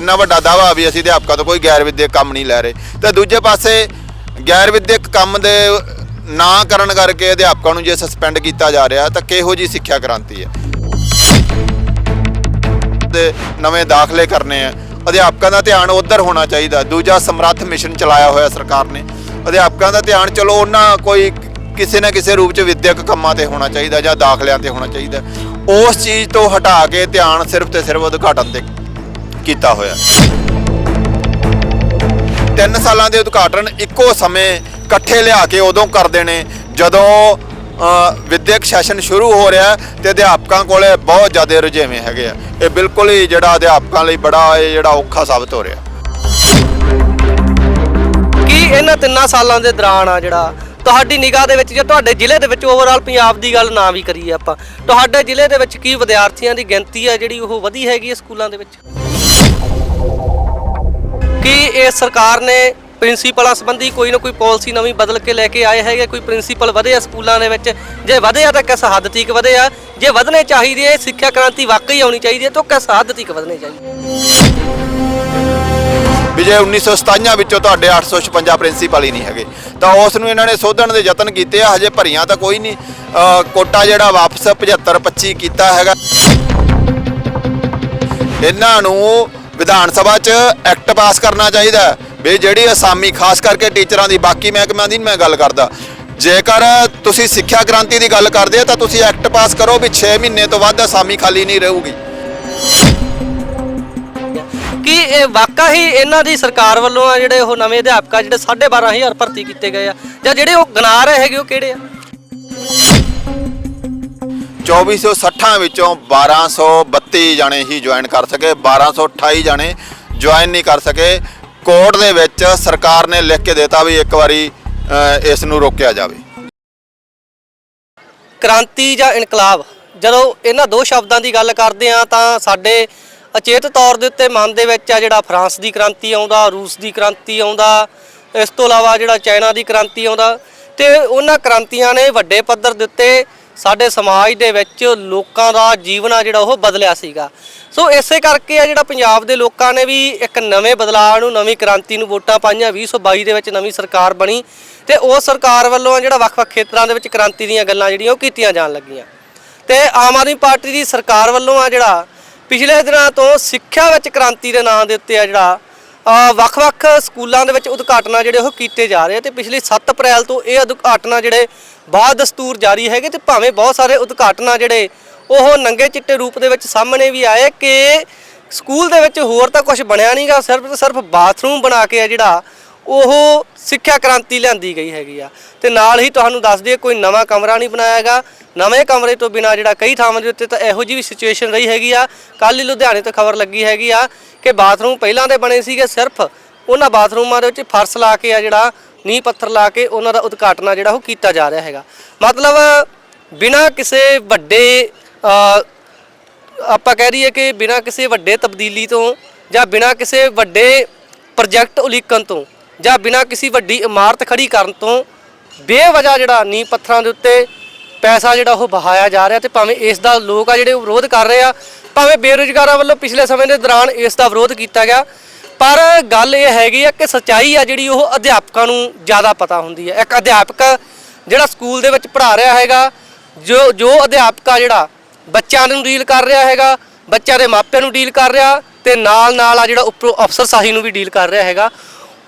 ਕਿੰਨਾ ਵੱਡਾ ਦਾਵਾ ਵੀ ਅਸੀਂ ਅਧਿਆਪਕਾਂ ਤੋਂ ਕੋਈ ਗੈਰ ਵਿਦਿਅਕ ਕੰਮ ਨਹੀਂ ਲੈ ਰਹੇ। ਤੇ ਦੂਜੇ ਪਾਸੇ ਗੈਰ ਵਿਦਿਅਕ ਕੰਮ ਦੇ ਨਾ ਕਰਨ ਕਰਕੇ ਅਧਿਆਪਕਾਂ ਨੂੰ ਜੇ ਸਸਪੈਂਡ ਕੀਤਾ ਜਾ ਰਿਹਾ, ਤਾਂ ਕਿਹੋ ਜੀ ਸਿੱਖਿਆ ਕ੍ਰਾਂਤੀ ਹੈ? ਦੇ ਨਵੇਂ ਦਾਖਲੇ ਕਰਨੇ ਆ। ਅਧਿਆਪਕਾਂ ਦਾ ਧਿਆਨ ਉਧਰ ਹੋਣਾ ਚਾਹੀਦਾ। ਦੂਜਾ ਸਮਰੱਥ ਮਿਸ਼ਨ ਚਲਾਇਆ ਹੋਇਆ ਸਰਕਾਰ ਨੇ। ਅਧਿਆਪਕਾਂ ਦਾ ਧਿਆਨ ਚਲੋ ਉਹਨਾਂ ਕੋਈ ਕਿਸੇ ਨਾ ਕਿਸੇ ਰੂਪ ਚ ਵਿਦਿਅਕ ਕੰਮਾਂ ਤੇ ਹੋਣਾ ਚਾਹੀਦਾ ਜਾਂ ਦਾਖਲਿਆਂ ਤੇ ਹੋਣਾ ਚਾਹੀਦਾ। ਉਸ ਚੀਜ਼ ਤੋਂ ਹਟਾ ਕੇ ਧਿਆਨ ਸਿਰਫ ਤੇ ਸਿਰਫ ਉਦਘਾਟਨ ਤੇ ਕੀਤਾ ਹੋਇਆ। ਤਿੰਨ ਸਾਲਾਂ ਦੇ ਉਦਘਾਟਨ ਇੱਕੋ ਸਮੇਂ ਇਕੱਠੇ ਲਿਆ ਕੇ ਉਦੋਂ ਕਰਦੇ ਨੇ ਜਦੋਂ ਅ, ਵਿਦਿਅਕ ਸੈਸ਼ਨ ਸ਼ੁਰੂ ਹੋ ਰਿਹਾ ਹੈ ਤੇ ਅਧਿਆਪਕਾਂ ਕੋਲੇ ਬਹੁਤ ਜ਼ਿਆਦਾ ਰੁਝੇਵੇਂ ਹੈਗੇ ਆ। ਇਹ ਬਿਲਕੁਲ ਹੀ ਜਿਹੜਾ ਅਧਿਆਪਕਾਂ ਲਈ ਬੜਾ ਇਹ ਜਿਹੜਾ ਔਖਾ ਸਾਬਤ ਹੋ ਰਿਹਾ। ਕੀ ਇਹਨਾਂ ਤਿੰਨਾਂ ਸਾਲਾਂ ਦੇ ਦੌਰਾਨ ਆ ਜਿਹੜਾ ਤੁਹਾਡੀ ਨਿਗਾਹ ਦੇ ਵਿੱਚ ਜਾਂ ਤੁਹਾਡੇ ਜ਼ਿਲ੍ਹੇ ਦੇ ਵਿੱਚ ਓਵਰਆਲ ਪੰਜਾਬ ਦੀ ਗੱਲ ਨਾ ਵੀ ਕਰੀਏ ਆਪਾਂ ਤੁਹਾਡੇ ਜ਼ਿਲ੍ਹੇ ਦੇ ਵਿੱਚ ਕੀ ਵਿਦਿਆਰਥੀਆਂ ਦੀ ਗਿਣਤੀ ਹੈ ਜਿਹੜੀ ਉਹ ਵਧੀ ਹੈਗੀ ਹੈ ਸਕੂਲਾਂ ਦੇ ਵਿੱਚ? ਕੀ ਇਹ ਸਰਕਾਰ ਨੇ ਪ੍ਰਿੰਸੀਪਲਾਂ ਸੰਬੰਧੀ ਕੋਈ ਨਾ ਕੋਈ ਪਾਲਿਸੀ ਨਵੀਂ ਬਦਲ ਕੇ ਲੈ ਕੇ ਆਏ ਹੈਗੇ? ਕੋਈ ਪ੍ਰਿੰਸੀਪਲ ਵਧੇ ਆ ਸਕੂਲਾਂ ਦੇ ਵਿੱਚ? ਜੇ ਵਧੇ ਆ ਤਾਂ ਕਿਸ ਹੱਦ ਤੱਕ ਵਧੇ ਆ? ਜੇ ਵਧਣੇ ਚਾਹੀਦੇ ਆ ਸਿੱਖਿਆ ਕ੍ਰਾਂਤੀ ਵਾਕਈ ਆਉਣੀ ਚਾਹੀਦੀ ਹੈ ਤਾਂ ਕਿਸ ਹੱਦ ਤੱਕ ਵਧਣੇ ਚਾਹੀਦੇ ਵੀ 1957 ਵਿੱਚੋਂ ਤੁਹਾਡੇ 856 ਪ੍ਰਿੰਸੀਪਲ ਹੀ ਨਹੀਂ ਹੈਗੇ। ਤਾਂ ਉਸ ਨੂੰ ਇਹਨਾਂ ਨੇ ਸੋਧਣ ਦੇ ਯਤਨ ਕੀਤੇ ਆ, ਹਜੇ ਭਰੀਆਂ ਤਾਂ ਕੋਈ ਨਹੀਂ। ਕੋਟਾ ਜਿਹੜਾ ਵਾਪਸ 75 25 ਕੀਤਾ ਹੈਗਾ। ਇਹਨਾਂ ਨੂੰ ਵਿਧਾਨ ਸਭਾ 'ਚ ਐਕਟ ਪਾਸ ਕਰਨਾ ਚਾਹੀਦਾ ਵੀ ਜਿਹੜੀ ਅਸਾਮੀ, ਖਾਸ ਕਰਕੇ ਟੀਚਰਾਂ ਦੀ, ਬਾਕੀ ਮਹਿਕਮਿਆਂ ਦੀ ਮੈਂ ਗੱਲ ਕਰਦਾ। ਜੇਕਰ ਤੁਸੀਂ ਸਿੱਖਿਆ ਕ੍ਰਾਂਤੀ ਦੀ ਗੱਲ ਕਰਦੇ ਆ ਤਾਂ ਤੁਸੀਂ ਐਕਟ ਪਾਸ ਕਰੋ ਵੀ 6 ਮਹੀਨੇ ਤੋਂ ਵੱਧ ਅਸਾਮੀ ਖਾਲੀ ਨਹੀਂ ਰਹੂਗੀ। ਕਿ ਇਹ ਵਾਕਾ ਹੀ ਇਹਨਾਂ ਦੀ ਸਰਕਾਰ ਵੱਲੋਂ ਆ ਜਿਹੜੇ ਉਹ ਨਵੇਂ ਅਧਿਆਪਕ ਆ ਜਿਹੜੇ 12500 ਭਰਤੀ ਕੀਤੇ ਗਏ ਆ? ਜਾਂ ਜਿਹੜੇ ਉਹ ਗਨਾ ਰਹੇ ਹੈਗੇ, ਉਹ ਕਿਹੜੇ ਆ? 2460 ਵਿੱਚੋਂ 1232 ਜਾਣੇ ਹੀ ਜੁਆਇਨ ਕਰ ਸਕੇ 1228 ਜਾਣੇ ਜੁਆਇਨ ਨਹੀਂ ਕਰ ਸਕੇ। ਕੋਰਟ ਦੇ ਵਿੱਚ ਸਰਕਾਰ ਨੇ ਲਿਖ ਕੇ ਦਿੱਤਾ ਵੀ ਇੱਕ ਵਾਰੀ ਇਸ ਨੂੰ ਰੋਕਿਆ ਜਾਵੇ। ਕ੍ਰਾਂਤੀ ਜਾਂ ਇਨਕਲਾਬ, ਜਦੋਂ ਇਹਨਾਂ ਦੋ ਸ਼ਬਦਾਂ ਦੀ ਗੱਲ ਕਰਦੇ ਆ ਤਾਂ ਸਾਡੇ ਅਚੇਤ ਤੌਰ ਦੇ ਉੱਤੇ ਮਨ ਦੇ ਵਿੱਚ ਆ ਜਿਹੜਾ ਫਰਾਂਸ ਦੀ ਕ੍ਰਾਂਤੀ ਆਉਂਦਾ, ਰੂਸ ਦੀ ਕ੍ਰਾਂਤੀ ਆਉਂਦਾ, ਇਸ ਤੋਂ ਇਲਾਵਾ ਜਿਹੜਾ ਚਾਈਨਾ ਦੀ ਕ੍ਰਾਂਤੀ ਆਉਂਦਾ, ਤੇ ਉਹਨਾਂ ਕ੍ਰਾਂਤੀਆਂ ਨੇ ਵੱਡੇ ਪੱਧਰ ਦੇ ਉੱਤੇ ਸਾਡੇ ਸਮਾਜ ਦੇ ਵਿੱਚ ਲੋਕਾਂ ਦਾ ਜੀਵਨ ਆ ਜਿਹੜਾ ਉਹ ਬਦਲਿਆ ਸੀਗਾ। ਸੋ ਇਸੇ ਕਰਕੇ ਆ ਜਿਹੜਾ ਪੰਜਾਬ ਦੇ ਲੋਕਾਂ ਨੇ ਵੀ ਇੱਕ ਨਵੇਂ ਬਦਲਾਅ ਨੂੰ, ਨਵੀਂ ਕ੍ਰਾਂਤੀ ਨੂੰ ਵੋਟਾਂ ਪਾਈਆਂ 2022 ਦੇ ਵਿੱਚ ਨਵੀਂ ਸਰਕਾਰ ਬਣੀ ਤੇ ਉਹ ਸਰਕਾਰ ਵੱਲੋਂ ਆ ਜਿਹੜਾ ਵੱਖ-ਵੱਖ ਖੇਤਰਾਂ ਦੇ ਵਿੱਚ ਕ੍ਰਾਂਤੀ ਦੀਆਂ ਗੱਲਾਂ ਜਿਹੜੀਆਂ ਉਹ ਕੀਤੀਆਂ ਜਾਣ ਲੱਗੀਆਂ। ਤੇ ਆਮ ਆਦਮੀ ਪਾਰਟੀ ਦੀ ਸਰਕਾਰ ਵੱਲੋਂ ਆ ਜਿਹੜਾ ਪਿਛਲੇ ਦਿਨਾਂ ਤੋਂ ਸਿੱਖਿਆ ਵਿੱਚ ਕ੍ਰਾਂਤੀ ਦੇ ਨਾਂ ਦੇ ਉੱਤੇ ਆ ਜਿਹੜਾ ਵੱਖ-ਵੱਖ ਸਕੂਲਾਂ ਦੇ ਵਿੱਚ ਉਦਘਾਟਨਾਂ ਜਿਹੜੇ ਉਹ ਕੀਤੇ ਜਾ ਰਹੇ ਆ ਤੇ ਪਿਛਲੀ 7 ਅਪ੍ਰੈਲ ਤੋਂ ਇਹ ਉਦਘਾਟਨਾ ਜਿਹੜੇ ਬਾਅਦ ਦਸਤੂਰ ਜਾਰੀ ਹੈਗੇ ਤੇ ਭਾਵੇਂ ਬਹੁਤ ਸਾਰੇ ਉਦਘਾਟਨਾਂ ਜਿਹੜੇ ਉਹ ਨੰਗੇ ਚਿੱਟੇ ਰੂਪ ਦੇ ਵਿੱਚ ਸਾਹਮਣੇ ਵੀ ਆਏ ਕਿ ਸਕੂਲ ਦੇ ਵਿੱਚ ਹੋਰ ਤਾਂ ਕੁਝ ਬਣਿਆ ਨਹੀਂਗਾ ਸਿਰਫ ਤੇ ਸਿਰਫ ਬਾਥਰੂਮ ਬਣਾ ਕੇ ਆ ਜਿਹੜਾ ਉਹ ਸਿੱਖਿਆ ਕ੍ਰਾਂਤੀ ਲਿਆਂਦੀ ਗਈ ਹੈਗੀ ਆ। ਤੇ ਨਾਲ ਹੀ ਤੁਹਾਨੂੰ ਦੱਸ ਦਈਏ, ਕੋਈ ਨਵਾਂ ਕਮਰਾ ਨਹੀਂ ਬਣਾਇਆਗਾ ਨਵੇਂ ਕਮਰੇ ਤੋਂ ਬਿਨਾ ਜਿਹੜਾ ਕਈ ਥਾਵਾਂ ਦੇ ਉੱਤੇ ਤਾਂ ਇਹੋ ਜਿਹੀ ਵੀ ਸਿਚੁਏਸ਼ਨ ਰਹੀ ਹੈਗੀ ਆ। ਕੱਲ ਹੀ ਲੁਧਿਆਣੇ ਤੋਂ ਖਬਰ ਲੱਗੀ ਹੈਗੀ ਆ ਕਿ ਬਾਥਰੂਮ ਪਹਿਲਾਂ ਦੇ ਬਣੇ ਸੀਗੇ, ਸਿਰਫ ਉਹਨਾਂ ਬਾਥਰੂਮਾਂ ਦੇ ਵਿੱਚ ਫਰਸ਼ ਲਾ ਕੇ ਆ ਜਿਹੜਾ ਨੀਂਹ ਪੱਥਰ ਲਾ ਕੇ ਉਹਨਾਂ ਦਾ ਉਦਘਾਟਨ ਆ ਜਿਹੜਾ ਉਹ ਕੀਤਾ ਜਾ ਰਿਹਾ ਹੈਗਾ। ਮਤਲਬ ਬਿਨਾ ਕਿਸੇ ਵੱਡੇ ਆਪਾਂ ਕਹਿ ਦਈਏ ਕਿ ਬਿਨਾਂ ਕਿਸੇ ਵੱਡੇ ਤਬਦੀਲੀ ਤੋਂ ਜਾਂ ਬਿਨਾਂ ਕਿਸੇ ਵੱਡੇ ਪ੍ਰੋਜੈਕਟ ਉਲੀਕਣ ਤੋਂ ਜਾਂ ਬਿਨਾਂ ਕਿਸੇ ਵੱਡੀ ਇਮਾਰਤ ਖੜੀ ਕਰਨ ਤੋਂ ਬੇਵਜ੍ਹਾ ਜਿਹੜਾ ਨੀਂਹ ਪੱਥਰਾਂ ਦੇ ਉੱਤੇ ਪੈਸਾ ਜਿਹੜਾ ਉਹ ਬਹਾਇਆ ਜਾ ਰਿਹਾ ਤੇ ਭਾਵੇਂ ਇਸ ਦਾ ਲੋਕ ਆ ਜਿਹੜੇ ਉਹ ਵਿਰੋਧ ਕਰ ਰਹੇ ਆ, ਭਾਵੇਂ ਬੇਰੁਜ਼ਗਾਰਾਂ ਵੱਲੋਂ ਪਿਛਲੇ ਸਮੇਂ ਦੇ ਦੌਰਾਨ ਇਸ ਦਾ ਵਿਰੋਧ ਕੀਤਾ ਗਿਆ, ਪਰ ਗੱਲ ਇਹ ਹੈਗੀ ਆ ਕਿ ਸਚਾਈ ਆ ਜਿਹੜੀ ਉਹ ਅਧਿਆਪਕਾਂ ਨੂੰ ਜ਼ਿਆਦਾ ਪਤਾ ਹੁੰਦੀ ਹੈ ਇੱਕ ਅਧਿਆਪਕ ਜਿਹੜਾ ਸਕੂਲ ਦੇ ਵਿੱਚ ਪੜ੍ਹਾ ਰਿਹਾ ਹੈਗਾ, ਜੋ ਜੋ ਅਧਿਆਪਕਾ ਜਿਹੜਾ ਬੱਚਿਆਂ ਨੂੰ ਡੀਲ ਕਰ ਰਿਹਾ ਹੈਗਾ, ਬੱਚਿਆਂ ਦੇ ਮਾਪਿਆਂ ਨੂੰ ਡੀਲ ਕਰ ਰਿਹਾ ਤੇ ਨਾਲ ਨਾਲ ਆ ਜਿਹੜਾ ਉੱਪਰੋਂ ਅਫਸਰਸ਼ਾਹੀ ਨੂੰ ਵੀ ਡੀਲ ਕਰ ਰਿਹਾ ਹੈਗਾ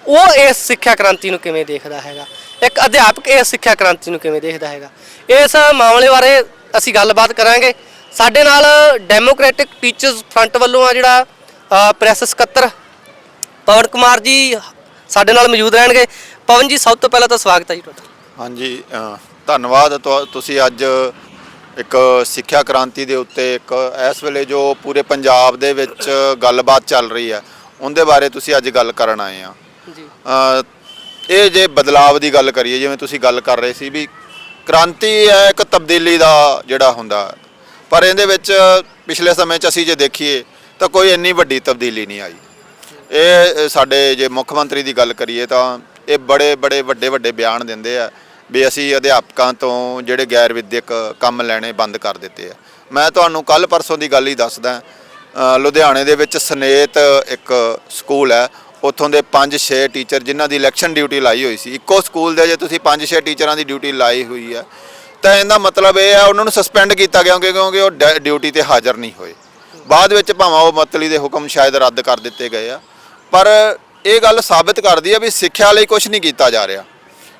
ਉਹ ਇਸ ਸਿੱਖਿਆ ਕ੍ਰਾਂਤੀ ਨੂੰ ਕਿਵੇਂ ਦੇਖਦਾ ਹੈਗਾ? ਇੱਕ ਅਧਿਆਪਕ ਇਸ ਸਿੱਖਿਆ ਕ੍ਰਾਂਤੀ ਨੂੰ ਕਿਵੇਂ ਦੇਖਦਾ ਹੈਗਾ? ਇਸ ਮਾਮਲੇ ਬਾਰੇ ਅਸੀਂ ਗੱਲਬਾਤ ਕਰਾਂਗੇ। ਸਾਡੇ ਨਾਲ ਡੈਮੋਕ੍ਰੈਟਿਕ ਟੀਚਰਸ ਫਰੰਟ ਵੱਲੋਂ ਆ ਜਿਹੜਾ ਅ, ਪ੍ਰੈਸ ਸਕੱਤਰ ਪਵਨ ਕੁਮਾਰ ਜੀ ਸਾਡੇ ਨਾਲ ਮੌਜੂਦ ਰਹਿਣਗੇ। ਪਵਨ ਜੀ ਸਭ ਤੋਂ ਪਹਿਲਾਂ ਤਾਂ ਸਵਾਗਤ ਹੈ ਜੀ ਤੁਹਾਡਾ। ਹਾਂਜੀ ਧੰਨਵਾਦ ਤੁਸੀਂ ਅੱਜ ਇੱਕ ਸਿੱਖਿਆ ਕ੍ਰਾਂਤੀ ਦੇ ਉੱਤੇ ਇੱਕ ਇਸ ਵੇਲੇ ਜੋ ਪੂਰੇ ਪੰਜਾਬ ਦੇ ਵਿੱਚ ਗੱਲਬਾਤ ਚੱਲ ਰਹੀ ਹੈ ਉਹਦੇ ਬਾਰੇ ਤੁਸੀਂ ਅੱਜ ਗੱਲ ਕਰਨ ਆਏ ਆ। ਇਹ ਜੇ ਬਦਲਾਵ ਦੀ ਗੱਲ ਕਰੀਏ, ਜਿਵੇਂ ਤੁਸੀਂ ਗੱਲ ਕਰ ਰਹੇ ਸੀ ਵੀ ਕ੍ਰਾਂਤੀ ਹੈ ਇੱਕ ਤਬਦੀਲੀ ਦਾ ਜਿਹੜਾ ਹੁੰਦਾ। ਪਰ ਇਹਦੇ ਵਿੱਚ ਪਿਛਲੇ ਸਮੇਂ 'ਚ ਅਸੀਂ ਜੇ ਦੇਖੀਏ, ਤਾਂ ਕੋਈ ਇੰਨੀ ਵੱਡੀ ਤਬਦੀਲੀ ਨਹੀਂ ਆਈ। ਇਹ ਸਾਡੇ ਜੇ ਮੁੱਖ ਮੰਤਰੀ ਦੀ ਗੱਲ ਕਰੀਏ, ਤਾਂ ਇਹ ਬੜੇ ਬੜੇ ਵੱਡੇ ਵੱਡੇ ਬਿਆਨ ਦਿੰਦੇ ਆ ਵੀ ਅਸੀਂ ਅਧਿਆਪਕਾਂ ਤੋਂ ਜਿਹੜੇ ਗੈਰ ਵਿਦਿਅਕ ਕੰਮ ਲੈਣੇ ਬੰਦ ਕਰ ਦਿੱਤੇ ਆ। ਮੈਂ ਤੁਹਾਨੂੰ ਕੱਲ ਪਰਸੋਂ ਦੀ ਗੱਲ ਹੀ ਦੱਸਦਾ। ਲੁਧਿਆਣੇ ਦੇ ਵਿੱਚ ਸਨੇਤ ਇੱਕ ਸਕੂਲ ਹੈ ਉੱਥੋਂ ਦੇ 5-6 ਟੀਚਰ ਜਿਨ੍ਹਾਂ ਦੀ ਇਲੈਕਸ਼ਨ ਡਿਊਟੀ ਲਾਈ ਹੋਈ ਸੀ, ਇੱਕੋ ਸਕੂਲ ਦੇ ਜੇ ਤੁਸੀਂ 5-6 ਟੀਚਰਾਂ ਦੀ ਡਿਊਟੀ ਲਾਈ ਹੋਈ ਹੈ ਤਾਂ ਇਹਦਾ ਮਤਲਬ ਇਹ ਹੈ ਉਹਨਾਂ ਨੂੰ ਸਸਪੈਂਡ ਕੀਤਾ ਗਿਆ ਕਿਉਂਕਿ ਕਿਉਂਕਿ ਉਹ ਡ- ਡਿਊਟੀ ਤੇ ਹਾਜ਼ਰ ਨਹੀਂ ਹੋਏ। ਬਾਅਦ ਵਿੱਚ ਭਾਵੇਂ ਉਹ ਮਤਲੀ ਦੇ ਹੁਕਮ ਸ਼ਾਇਦ ਰੱਦ ਕਰ ਦਿੱਤੇ ਗਏ ਆ, ਪਰ ਇਹ ਗੱਲ ਸਾਬਤ ਕਰਦੀ ਹੈ ਵੀ ਸਿੱਖਿਆ ਲਈ ਕੁਝ ਨਹੀਂ ਕੀਤਾ ਜਾ ਰਿਹਾ।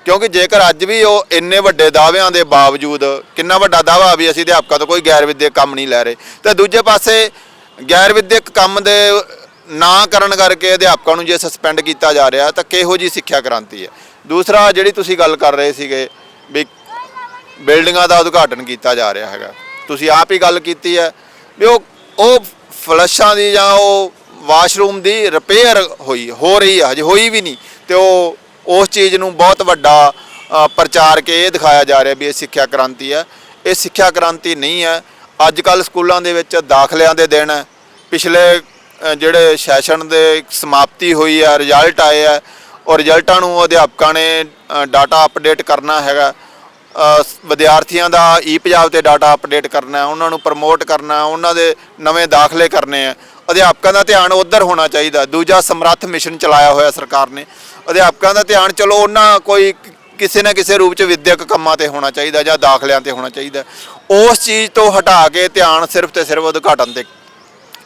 ਕਿਉਂਕਿ ਜੇਕਰ ਅੱਜ ਵੀ ਉਹ ਇੰਨੇ ਵੱਡੇ ਦਾਅਵਿਆਂ ਦੇ ਬਾਵਜੂਦ, ਕਿੰਨਾ ਵੱਡਾ ਦਾਅਵਾ ਵੀ ਅਸੀਂ ਅਧਿਆਪਕਾਂ ਤੋਂ ਕੋਈ ਗੈਰ ਵਿਦਿਅਕ ਕੰਮ ਨਹੀਂ ਲੈ ਰਹੇ, ਤੇ ਦੂਜੇ ਪਾਸੇ ਗੈਰ ਵਿਦਿਅਕ ਕੰਮ ਦੇ ਨਾ ਕਰਨ ਕਰਕੇ ਅਧਿਆਪਕਾਂ ਨੂੰ ਜੇ ਸਸਪੈਂਡ ਕੀਤਾ ਜਾ ਰਿਹਾ ਤਾਂ ਕਿਹੋ ਜੀ ਸਿੱਖਿਆ ਕ੍ਰਾਂਤੀ ਹੈ? ਦੂਸਰਾ, ਜਿਹੜੀ ਤੁਸੀਂ ਗੱਲ ਕਰ ਰਹੇ ਸੀਗੇ ਵੀ ਬਿਲਡਿੰਗਾਂ ਦਾ ਉਦਘਾਟਨ ਕੀਤਾ ਜਾ ਰਿਹਾ ਹੈਗਾ। ਤੁਸੀਂ ਆਪ ਹੀ ਗੱਲ ਕੀਤੀ ਹੈ ਵੀ ਉਹ ਉਹ ਫਲਸ਼ਾਂ ਦੀ ਜਾਂ ਉਹ ਵਾਸ਼ਰੂਮ ਦੀ ਰਿਪੇਅਰ ਹੋਈ, ਹੋ ਰਹੀ ਹੈ, ਹਜੇ ਹੋਈ ਵੀ ਨਹੀਂ ਤੇ ਉਹ, ਉਸ ਚੀਜ਼ ਨੂੰ ਬਹੁਤ ਵੱਡਾ ਪ੍ਰਚਾਰ ਕੇ ਇਹ ਦਿਖਾਇਆ ਜਾ ਰਿਹਾ ਵੀ ਇਹ ਸਿੱਖਿਆ ਕ੍ਰਾਂਤੀ ਹੈ। ਇਹ ਸਿੱਖਿਆ ਕ੍ਰਾਂਤੀ ਨਹੀਂ ਹੈ। ਅੱਜ ਕੱਲ ਸਕੂਲਾਂ ਦੇ ਵਿੱਚ ਦਾਖਲਿਆਂ ਦੇ ਦਿਨ ਹੈ ਪਿਛਲੇ ਜਿਹੜੇ ਸੈਸ਼ਨ ਦੇ ਸਮਾਪਤੀ ਹੋਈ ਹੈ ਰਿਜ਼ਲਟ ਆਏ ਆ, ਔਰ ਰਿਜ਼ਲਟਾਂ ਨੂੰ ਅਧਿਆਪਕਾਂ ਨੇ ਡਾਟਾ ਅਪਡੇਟ ਕਰਨਾ ਹੈਗਾ। ਵਿਦਿਆਰਥੀਆਂ ਦਾ ਈ ਪੰਜਾਬ ਤੇ ਡਾਟਾ ਅਪਡੇਟ ਕਰਨਾ, ਉਹਨਾਂ ਨੂੰ ਪ੍ਰਮੋਟ ਕਰਨਾ, ਉਹਨਾਂ ਦੇ ਨਵੇਂ ਦਾਖਲੇ ਕਰਨੇ ਆ। ਅਧਿਆਪਕਾਂ ਦਾ ਧਿਆਨ ਉਧਰ ਹੋਣਾ ਚਾਹੀਦਾ। ਦੂਜਾ, ਸਮਰੱਥ ਮਿਸ਼ਨ ਚਲਾਇਆ ਹੋਇਆ ਸਰਕਾਰ ਨੇ। ਅਧਿਆਪਕਾਂ ਦਾ ਧਿਆਨ, ਚਲੋ ਉਹਨਾਂ ਕੋਈ ਕਿਸੇ ਨਾ ਕਿਸੇ ਰੂਪ ਚ ਵਿਦਿਅਕ ਕੰਮਾਂ ਤੇ ਹੋਣਾ ਚਾਹੀਦਾ ਜਾਂ ਦਾਖਲਿਆਂ ਤੇ ਹੋਣਾ ਚਾਹੀਦਾ। ਉਸ ਚੀਜ਼ ਤੋਂ ਹਟਾ ਕੇ ਧਿਆਨ ਸਿਰਫ ਤੇ ਸਿਰਫ ਉਦਘਾਟਨ ਤੇ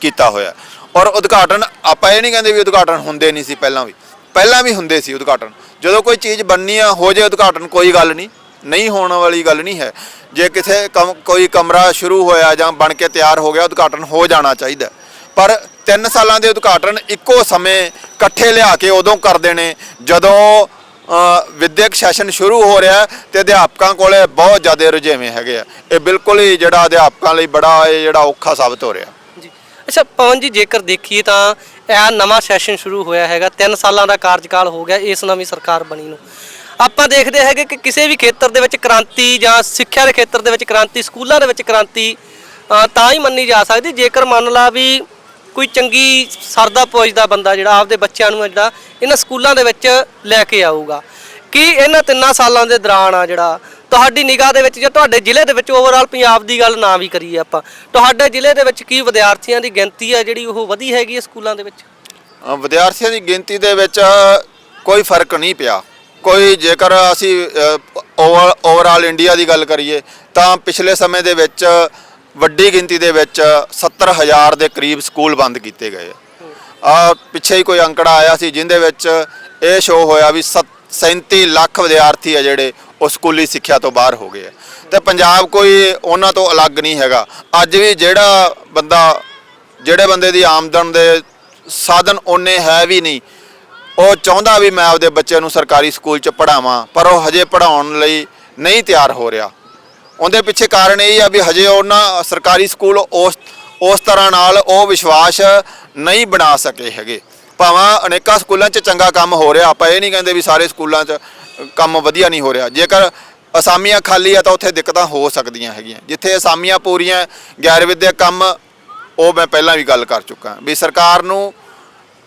ਕੀਤਾ ਹੋਇਆ। ਔਰ ਉਦਘਾਟਨ ਆਪਾਂ ਇਹ ਨਹੀਂ ਕਹਿੰਦੇ ਵੀ ਉਦਘਾਟਨ ਹੁੰਦੇ ਨਹੀਂ ਸੀ ਪਹਿਲਾਂ ਵੀ। ਪਹਿਲਾਂ ਵੀ ਹੁੰਦੇ ਸੀ ਉਦਘਾਟਨ। ਜਦੋਂ ਕੋਈ ਚੀਜ਼ ਬਣਨੀ ਆ ਹੋ ਜੇ ਉਦਘਾਟਨ ਕੋਈ ਗੱਲ ਨਹੀਂ। ਨਹੀਂ ਹੋਣ ਵਾਲੀ ਗੱਲ ਨਹੀਂ ਹੈ। ਜੇ ਕਿਸੇ ਕਮ- ਕੋਈ ਕਮਰਾ ਸ਼ੁਰੂ ਹੋਇਆ ਜਾਂ ਬਣ ਕੇ ਤਿਆਰ ਹੋ ਗਿਆ ਉਦਘਾਟਨ ਹੋ ਜਾਣਾ ਚਾਹੀਦਾ। ਪਰ 3 ਸਾਲਾਂ ਦੇ ਉਦਘਾਟਨ ਇੱਕੋ ਸਮੇਂ ਇਕੱਠੇ ਲਿਆ ਕੇ ਉਦੋਂ ਕਰਦੇ ਨੇ ਜਦੋਂ ਅ, ਵਿਦਿਅਕ ਸੈਸ਼ਨ ਸ਼ੁਰੂ ਹੋ ਰਿਹਾ ਹੈ ਤੇ ਅਧਿਆਪਕਾਂ ਕੋਲੇ ਬਹੁਤ ਜ਼ਿਆਦਾ ਰੁਝੇਵੇਂ ਹੈਗੇ ਆ। ਇਹ ਬਿਲਕੁਲ ਹੀ ਜਿਹੜਾ ਅਧਿਆਪਕਾਂ ਲਈ ਬੜਾ ਇਹ ਜਿਹੜਾ ਔਖਾ ਸਾਬਤ ਹੋ ਰਿਹਾ। ਅੱਛਾ, ਪਵਨ ਜੀ, ਜੇਕਰ ਦੇਖੀਏ ਤਾਂ ਇਹ ਨਵਾਂ ਸੈਸ਼ਨ ਸ਼ੁਰੂ ਹੋਇਆ ਹੈਗਾ। 3 ਸਾਲਾਂ ਦਾ ਕਾਰਜਕਾਲ ਹੋ ਗਿਆ ਇਸ ਨਵੀਂ ਸਰਕਾਰ ਬਣੀ ਨੂੰ। ਆਪਾਂ ਦੇਖਦੇ ਹੈਗੇ ਕਿ ਕਿਸੇ ਵੀ ਖੇਤਰ ਦੇ ਵਿੱਚ ਕ੍ਰਾਂਤੀ ਜਾਂ ਸਿੱਖਿਆ ਦੇ ਖੇਤਰ ਦੇ ਵਿੱਚ ਕ੍ਰਾਂਤੀ, ਸਕੂਲਾਂ ਦੇ ਵਿੱਚ ਕ੍ਰਾਂਤੀ ਤਾਂ ਹੀ ਮੰਨੀ ਜਾ ਸਕਦੀ। ਜੇਕਰ ਮੰਨ ਲਾ ਵੀ ਕੋਈ ਚੰਗੀ ਸਰਦਾ ਪੁੱਜਦਾ ਬੰਦਾ ਜਿਹੜਾ, ਆਪਦੇ ਬੱਚਿਆਂ ਨੂੰ ਆ ਜਿਹੜਾ, ਇਹਨਾਂ ਸਕੂਲਾਂ ਦੇ ਵਿੱਚ ਲੈ ਕੇ ਆਊਗਾ। ਕੀ ਇਹਨਾਂ ਤਿੰਨਾਂ ਸਾਲਾਂ ਦੇ ਦੌਰਾਨ ਆ ਜਿਹੜਾ ਤੁਹਾਡੀ ਨਿਗਾਹ ਦੇ ਵਿੱਚ ਜਾਂ ਤੁਹਾਡੇ ਜ਼ਿਲ੍ਹੇ ਦੇ ਵਿੱਚ ਓਵਰਆਲ ਪੰਜਾਬ ਦੀ ਗੱਲ ਨਾ ਵੀ ਕਰੀਏ ਆਪਾਂ, ਤੁਹਾਡੇ ਜ਼ਿਲ੍ਹੇ ਦੇ ਵਿੱਚ ਕੀ ਵਿਦਿਆਰਥੀਆਂ ਦੀ ਗਿਣਤੀ ਹੈ ਜਿਹੜੀ ਉਹ ਵਧੀ ਹੈਗੀ ਹੈ ਸਕੂਲਾਂ ਦੇ ਵਿੱਚ? ਵਿਦਿਆਰਥੀਆਂ ਦੀ ਗਿਣਤੀ ਦੇ ਵਿੱਚ ਕੋਈ ਫ਼ਰਕ ਨਹੀਂ ਪਿਆ। ਕੋਈ ਜੇਕਰ ਅਸੀਂ ਓਵਰਆਲ ਇੰਡੀਆ ਦੀ ਗੱਲ ਕਰੀਏ, ਤਾਂ ਪਿਛਲੇ ਸਮੇਂ ਦੇ ਵਿੱਚ ਵੱਡੀ ਗਿਣਤੀ ਦੇ ਵਿੱਚ 70000 ਦੇ ਕਰੀਬ ਸਕੂਲ ਬੰਦ ਕੀਤੇ ਗਏ ਆ। ਪਿੱਛੇ ਹੀ ਕੋਈ ਅੰਕੜਾ ਆਇਆ ਸੀ, ਜਿੰਦੇ ਵਿੱਚ ਇਹ ਸ਼ੋ ਹੋਇਆ ਵੀ ਸੱਤ- 37 ਲੱਖ ਵਿਦਿਆਰਥੀ ਆ ਜਿਹੜੇ ਉਹ ਸਕੂਲੀ ਸਿੱਖਿਆ ਤੋਂ ਬਾਹਰ ਹੋ ਗਏ ਆ। ਤੇ ਪੰਜਾਬ ਕੋਈ ਉਹਨਾਂ ਤੋਂ ਅਲੱਗ ਨਹੀਂ ਹੈਗਾ। ਅੱਜ ਵੀ ਜਿਹੜਾ ਬੰਦਾ, ਜਿਹੜੇ ਬੰਦੇ ਦੀ ਆਮਦਨ ਦੇ ਸਾਧਨ ਉਹਨੇ ਹੈ ਵੀ ਨਹੀਂ, ਉਹ ਚਾਹੁੰਦਾ ਵੀ ਮੈਂ ਆਪਦੇ ਬੱਚੇ ਨੂੰ ਸਰਕਾਰੀ ਸਕੂਲ 'ਚ ਪੜਾਵਾਂ ਪਰ ਉਹ ਹਜੇ ਪੜਾਉਣ ਲਈ ਨਹੀਂ ਤਿਆਰ ਹੋ ਰਿਹਾ। ਉਹਦੇ ਪਿੱਛੇ ਕਾਰਨ ਇਹ ਆ ਵੀ ਹਜੇ ਉਹਨਾਂ ਸਰਕਾਰੀ ਸਕੂਲ ਉਸ ਉਸ ਤਰ੍ਹਾਂ ਨਾਲ ਉਹ ਵਿਸ਼ਵਾਸ ਨਹੀਂ ਬਣਾ ਸਕੇ ਹੈਗੇ। ਭਾਵਾਂ ਅਨੇਕਾਂ ਸਕੂਲਾਂ 'ਚ ਚੰਗਾ ਕੰਮ ਹੋ ਰਿਹਾ। ਆਪਾਂ ਇਹ ਨਹੀਂ ਕਹਿੰਦੇ ਵੀ ਸਾਰੇ ਸਕੂਲਾਂ 'ਚ ਕੰਮ ਵਧੀਆ ਨਹੀਂ ਹੋ ਰਿਹਾ। ਜੇਕਰ ਅਸਾਮੀਆਂ ਖਾਲੀ ਆ ਤਾਂ ਉੱਥੇ ਦਿੱਕਤਾਂ ਹੋ ਸਕਦੀਆਂ ਹੈਗੀਆਂ। ਜਿੱਥੇ ਅਸਾਮੀਆਂ ਪੂਰੀਆਂ, ਗੈਰ ਵਿਦਿਅਕ ਕੰਮ, ਉਹ ਮੈਂ ਪਹਿਲਾਂ ਵੀ ਗੱਲ ਕਰ ਚੁੱਕਾ। ਵੀ ਸਰਕਾਰ ਨੂੰ,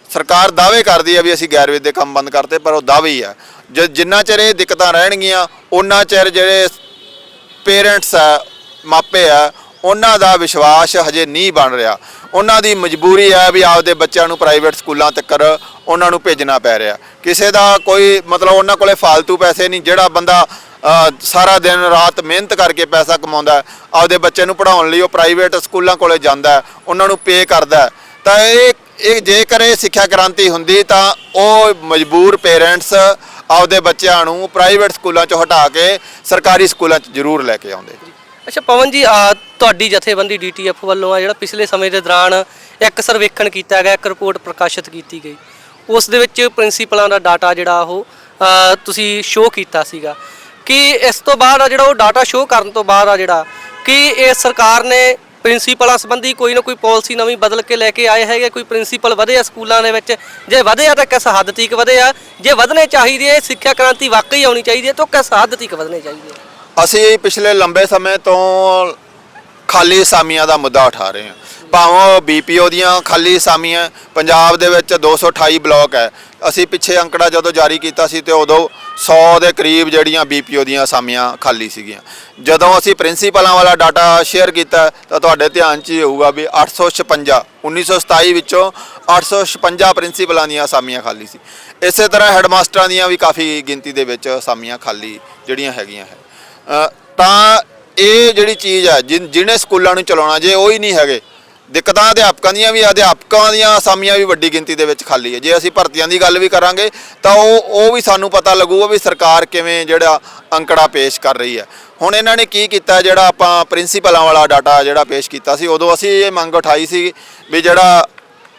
ਸਰਕਾਰ ਦਾਅਵੇ ਕਰਦੀ ਹੈ ਵੀ ਅਸੀਂ ਗੈਰ ਵਿਦਿਅਕ ਕੰਮ ਬੰਦ ਕਰਤੇ, ਪਰ ਉਹ ਦਾਅਵੇ ਹੀ ਆ। ਜਿੰਨਾ ਚਿਰ ਇਹ ਦਿੱਕਤਾਂ ਰਹਿਣਗੀਆਂ ਉਹਨਾਂ ਚਿਰ ਜਿਹੜੇ ਪੇਰੈਂਟਸ ਆ, ਮਾਪੇ ਆ, ਉਹਨਾਂ ਦਾ ਵਿਸ਼ਵਾਸ ਹਜੇ ਨਹੀਂ ਬਣ ਰਿਹਾ। ਉਹਨਾਂ ਦੀ ਮਜਬੂਰੀ ਹੈ ਵੀ ਆਪਦੇ ਬੱਚਿਆਂ ਨੂੰ ਪ੍ਰਾਈਵੇਟ ਸਕੂਲਾਂ ਤੱਕ ਉਹਨਾਂ ਨੂੰ ਭੇਜਣਾ ਪੈ ਰਿਹਾ। ਕਿਸੇ ਦਾ ਕੋਈ ਮਤਲਬ ਉਹਨਾਂ ਕੋਲੇ ਫालतू ਪੈਸੇ ਨਹੀਂ, ਜਿਹੜਾ ਬੰਦਾ ਸਾਰਾ ਦਿਨ ਰਾਤ ਮਿਹਨਤ ਕਰਕੇ ਪੈਸਾ ਕਮਾਉਂਦਾ ਆਪਦੇ ਬੱਚੇ ਨੂੰ ਪੜਾਉਣ ਲਈ ਉਹ ਪ੍ਰਾਈਵੇਟ ਸਕੂਲਾਂ ਕੋਲੇ ਜਾਂਦਾ ਉਹਨਾਂ ਨੂੰ ਪੇ ਕਰਦਾ ਤਾਂ ਇਹ ਇਹ ਜੇਕਰ ਇਹ ਸਿੱਖਿਆ ਕ੍ਰਾਂਤੀ ਹੁੰਦੀ ਤਾਂ ਉਹ ਮਜਬੂਰ ਪੇਰੈਂਟਸ ਆਪਦੇ ਬੱਚਿਆਂ ਨੂੰ ਪ੍ਰਾਈਵੇਟ ਸਕੂਲਾਂ 'ਚੋਂ ਹਟਾ ਕੇ ਸਰਕਾਰੀ ਸਕੂਲਾਂ 'ਚ ਜ਼ਰੂਰ ਲੈ ਕੇ ਆਉਂਦੇ। ਅੱਛਾ ਪਵਨ ਜੀ ਆ ਤੁਹਾਡੀ ਜਥੇਬੰਦੀ ਡੀਟੀਐਫ ਵੱਲੋਂ ਆ ਜਿਹੜਾ ਪਿਛਲੇ ਸਮੇਂ ਦੇ ਦੌਰਾਨ ਇੱਕ ਸਰਵੇਖਣ ਕੀਤਾ ਗਿਆ ਇੱਕ ਰਿਪੋਰਟ ਪ੍ਰਕਾਸ਼ਿਤ ਕੀਤੀ ਗਈ। ਉਸ ਦੇ ਵਿੱਚ ਪ੍ਰਿੰਸੀਪਲਾਂ ਦਾ ਡਾਟਾ ਜਿਹੜਾ ਉਹ ਆ, ਤੁਸੀਂ ਸ਼ੋਅ ਕੀਤਾ ਸੀਗਾ। ਕਿ ਇਸ ਤੋਂ ਬਾਅਦ ਆ ਜਿਹੜਾ ਉਹ ਡਾਟਾ ਸ਼ੋਅ ਕਰਨ ਤੋਂ ਬਾਅਦ ਆ ਜਿਹੜਾ ਕਿ ਇਹ ਸਰਕਾਰ ਨੇ ਪ੍ਰਿੰਸੀਪਲਾਂ ਸੰਬੰਧੀ ਕੋਈ ਨਾ ਕੋਈ ਪਾਲਿਸੀ ਨਵੀਂ ਬਦਲ ਕੇ ਲੈ ਕੇ ਆਏ ਹੈਗੇ? ਕੋਈ ਪ੍ਰਿੰਸੀਪਲ ਵਧੇ ਆ ਸਕੂਲਾਂ ਦੇ ਵਿੱਚ? ਜੇ ਵਧੇ ਆ ਤਾਂ ਕਿਸ ਹੱਦ ਤੀਕ ਵਧੇ ਆ? ਜੇ ਵਧਣੇ ਚਾਹੀਦੇ ਆ ਸਿੱਖਿਆ ਕ੍ਰਾਂਤੀ ਵਾਕਈ ਆਉਣੀ ਚਾਹੀਦੀ ਹੈ ਤਾਂ ਉਹ ਕਿਸ ਹੱਦ ਤੀਕ ਵਧਣੇ ਚਾਹੀਦੇ ਆ? ਅਸੀਂ ਪਿਛਲੇ ਲੰਬੇ ਸਮੇਂ ਤੋਂ ਖਾਲੀ ਅਸਾਮੀਆਂ ਦਾ ਮੁੱਦਾ ਉਠਾ ਰਹੇ ਹਾਂ। ਭਾਵੇਂ ਬੀਪੀਓ ਦੀਆਂ ਖਾਲੀ ਅਸਾਮੀਆਂ ਪੰਜਾਬ ਦੇ ਵਿੱਚ 228 ਬਲਾਕ ਹੈ। ਅਸੀਂ ਪਿੱਛੇ ਅੰਕੜਾ ਜਦੋਂ ਜਾਰੀ ਕੀਤਾ ਸੀ ਤੇ ਉਦੋਂ 100 ਦੇ ਕਰੀਬ ਜਿਹੜੀਆਂ ਬੀਪੀਓ ਦੀਆਂ ਅਸਾਮੀਆਂ ਖਾਲੀ ਸੀਗੀਆਂ। ਜਦੋਂ ਅਸੀਂ ਪ੍ਰਿੰਸੀਪਲਾਂ ਵਾਲਾ ਡਾਟਾ ਸ਼ੇਅਰ ਕੀਤਾ, ਤਾਂ ਤੁਹਾਡੇ ਧਿਆਨ 'ਚ ਹੀ ਹੋਊਗਾ ਵੀ 856 1927 ਵਿੱਚੋਂ 856 ਪ੍ਰਿੰਸੀਪਲਾਂ ਦੀਆਂ ਅਸਾਮੀਆਂ ਖਾਲੀ ਸੀ। ਇਸੇ ਤਰ੍ਹਾਂ ਹੈਡਮਾਸਟਰਾਂ ਦੀਆਂ ਵੀ ਕਾਫੀ ਗਿਣਤੀ ਦੇ ਵਿੱਚ ਅਸਾਮੀਆਂ ਖਾਲੀ ਜਿਹੜੀਆਂ ਹੈਗੀਆਂ ਹੈ। ਤਾਂ ਇਹ ਜਿਹੜੀ ਚੀਜ਼ ਹੈ ਜਿਨ- ਜਿਹਨੇ ਸਕੂਲਾਂ ਨੂੰ ਚਲਾਉਣਾ ਜੇ, ਉਹ ਹੀ ਨਹੀਂ ਹੈਗੇ। ਦਿੱਕਤਾਂ ਅਧਿਆਪਕਾਂ ਦੀਆਂ ਵੀ, ਅਧਿਆਪਕਾਂ ਦੀਆਂ ਅਸਾਮੀਆਂ ਵੀ ਵੱਡੀ ਗਿਣਤੀ ਦੇ ਵਿੱਚ ਖਾਲੀ ਹੈ। ਜੇ ਅਸੀਂ ਭਰਤੀਆਂ ਦੀ ਗੱਲ ਵੀ ਕਰਾਂਗੇ, ਤਾਂ ਉਹ ਉਹ ਵੀ ਸਾਨੂੰ ਪਤਾ ਲੱਗੂਗਾ ਵੀ ਸਰਕਾਰ ਕਿਵੇਂ ਜਿਹੜਾ ਅੰਕੜਾ ਪੇਸ਼ ਕਰ ਰਹੀ ਹੈ। ਹੁਣ ਇਹਨਾਂ ਨੇ ਕੀ ਕੀਤਾ, ਜਿਹੜਾ ਆਪਾਂ ਪ੍ਰਿੰਸੀਪਲਾਂ ਵਾਲਾ ਡਾਟਾ ਜਿਹੜਾ ਪੇਸ਼ ਕੀਤਾ ਸੀ, ਉਦੋਂ ਅਸੀਂ ਇਹ ਮੰਗ ਉਠਾਈ ਸੀ ਵੀ ਜਿਹੜਾ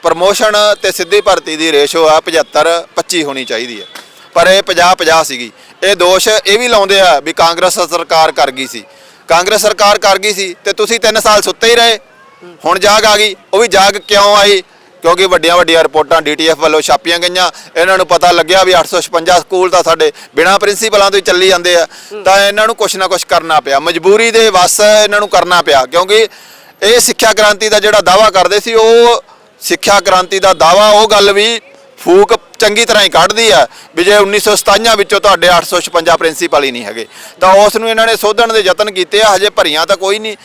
ਪ੍ਰਮੋਸ਼ਨ ਤੇ ਸਿੱਧੀ ਭਰਤੀ ਦੀ ਰੇਸ਼ੋ ਆ 75 25 ਹੋਣੀ ਚਾਹੀਦੀ ਹੈ। ਪਰ ਇਹ 50 50 ਸੀਗੀ। ਇਹ ਦੋਸ਼ ਇਹ ਵੀ ਲਾਉਂਦੇ ਆ ਵੀ ਕਾਂਗਰਸ ਸਰਕਾਰ ਕਰ ਗਈ ਸੀ। ਕਾਂਗਰਸ ਸਰਕਾਰ ਕਰ ਗਈ ਸੀ ਤੇ ਤੁਸੀਂ 3 ਸਾਲ ਸੁੱਤੇ ਹੀ ਰਹੇ। ਹੁਣ ਜਾਗ ਆ ਗਈ। ਉਹ ਵੀ ਜਾਗ ਕਿਉਂ ਆਈ? ਕਿਉਂਕਿ ਵੱਡੀਆਂ ਵੱਡੀਆਂ ਰਿਪੋਰਟਾਂ ਡੀਟੀਐਫ ਵੱਲੋਂ ਛਾਪੀਆਂ ਗਈਆਂ। ਇਹਨਾਂ ਨੂੰ ਪਤਾ ਲੱਗਿਆ ਵੀ 856 ਸਕੂਲ ਤਾਂ ਸਾਡੇ ਬਿਨਾਂ ਪ੍ਰਿੰਸੀਪਲਾਂ ਤੋਂ ਹੀ ਚੱਲੀ ਜਾਂਦੇ ਆ। ਤਾਂ ਇਹਨਾਂ ਨੂੰ ਕੁਛ ਨਾ ਕੁਛ ਕਰਨਾ ਪਿਆ। ਮਜਬੂਰੀ ਦੇ ਵਸ ਇਹਨਾਂ ਨੂੰ ਕਰਨਾ ਪਿਆ। ਕਿਉਂਕਿ ਇਹ ਸਿੱਖਿਆ ਕ੍ਰਾਂਤੀ ਦਾ ਜਿਹੜਾ ਦਾਵਾ ਕਰਦੇ ਸੀ, ਉਹ ਸਿੱਖਿਆ ਕ੍ਰਾਂਤੀ ਦਾ ਦਾਵਾ ਉਹ ਗੱਲ ਵੀ ਫੂਕ ਚੰਗੀ ਤਰ੍ਹਾਂ ਹੀ ਕੱਢਦੀ ਆ ਵੀ ਜੇ 1957 ਵਿੱਚੋਂ ਤੁਹਾਡੇ 856 ਪ੍ਰਿੰਸੀਪਲ ਹੀ ਨਹੀਂ ਹੈਗੇ। ਤਾਂ ਉਸ ਨੂੰ ਇਹਨਾਂ ਨੇ ਸੋਧਣ ਦੇ ਯਤਨ ਕੀਤੇ ਆ ਹਜੇ ਭਰੀਆਂ ਤਾਂ ਕੋਈ ਨਹੀਂ।